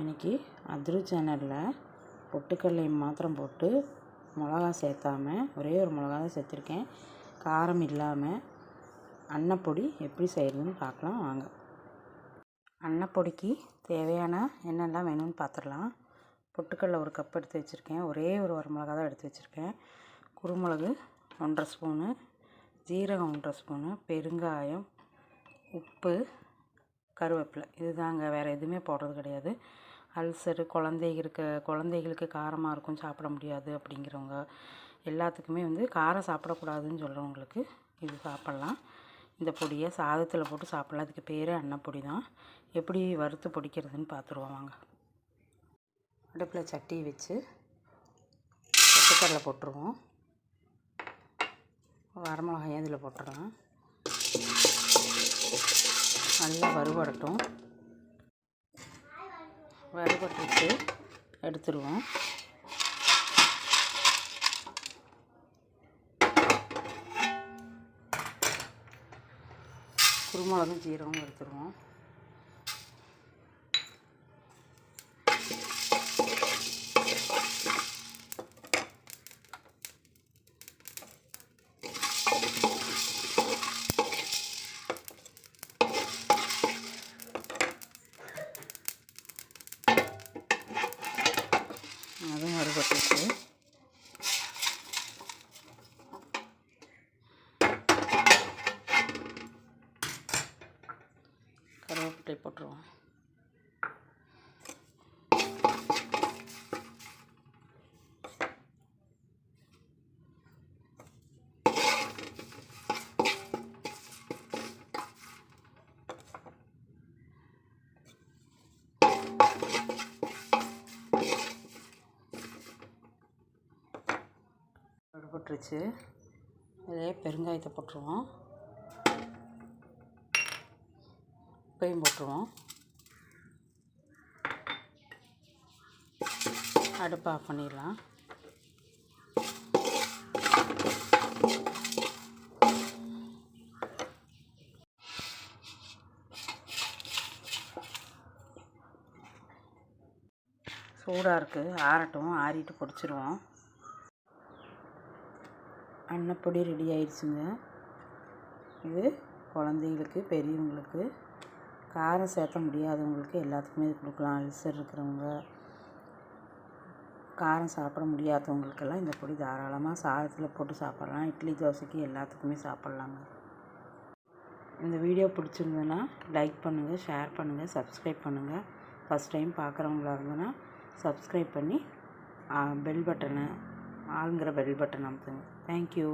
இன்னைக்கு அதிரு சேனலில் பொட்டுக்கடலை மாத்திரம் போட்டு மிளகா சேர்த்தாம ஒரே ஒரு மிளகா தான் சேர்த்துருக்கேன். காரம் இல்லாமல் அன்னப்பொடி எப்படி செய்கிறதுன்னு பார்க்கலாம் வாங்க. அன்னப்பொடிக்கு தேவையான என்னெல்லாம் வேணும்னு பார்த்துடலாம். பொட்டுக்கடலை ஒரு கப் எடுத்து வச்சுருக்கேன். ஒரே ஒரு வரமிளகா தான் எடுத்து வச்சுருக்கேன். குருமிளகு ஒன்றரை ஸ்பூனு ஜீரகம் ஒன்றரை ஸ்பூனு பெருங்காயம் உப்பு கருவேப்பிலை. இதுதாங்க வேறு எதுவுமே போடுறது கிடையாது. அல்சரு குழந்தைகளுக்கு குழந்தைகளுக்கு காரமாக இருக்கும் சாப்பிட முடியாது அப்படிங்கிறவங்க எல்லாத்துக்குமே வந்து காரம் சாப்பிடக்கூடாதுன்னு சொல்கிறவங்களுக்கு இது சாப்பிட்லாம். இந்த பொடியை சாதத்தில் போட்டு சாப்பிட்லாம். அதுக்கு பேர் அன்னப்பொடி தான். எப்படி வறுத்து பொடிக்கிறதுன்னு பார்த்துருவோம் வாங்க. அடுப்பில் சட்டி வச்சு பொட்டுக்கடலை போட்டுருவோம். வரமிளகாயும் இதில் போட்டுடலாம். நல்லா வறுபடட்டும் வறுபட்டுட்டு எடுத்துருவோம். குருமிளகும் ஜீரகம் எடுத்துருவோம். போட்டுட்டு வறுபட்டுச்சு கருவேப்பிலை போட்டுருவோம். போட்டுருச்சு. இதிலே பெருங்காயத்தை போட்டுருவோம். உப்பையும் போட்டுருவோம். அடுப்பை ஆஃப் பண்ணிடலாம். சூடாக இருக்குது ஆறட்டும் ஆறிட்டு பிடிச்சிருவோம். அன்னப்பொடி ரெடி ஆயிடுச்சுங்க. இது குழந்தைங்களுக்கு பெரியவங்களுக்கு. காரம் சேர்த்த முடியாதவங்களுக்கு எல்லாத்துக்குமே இது கொடுக்கலாம். அல்சர் இருக்கிறவங்க. காரம் சாப்பிட முடியாதவங்களுக்கெல்லாம் இந்த பொடி தாராளமாக சாதத்தில் போட்டு சாப்பிட்லாம். இட்லி தோசைக்கு எல்லாத்துக்குமே சாப்பிட்லாங்க. இந்த வீடியோ பிடிச்சிருந்ததுன்னா லைக் பண்ணுங்கள் ஷேர் பண்ணுங்கள் சப்ஸ்கிரைப் பண்ணுங்கள் ஃபஸ்ட் டைம் பார்க்குறவங்களா இருந்ததுன்னா சப்ஸ்கிரைப் பண்ணி பெல் பட்டனை ஆளுங்கிற பெல் பட்டன் அமுத்துங்க தேங்க்யூ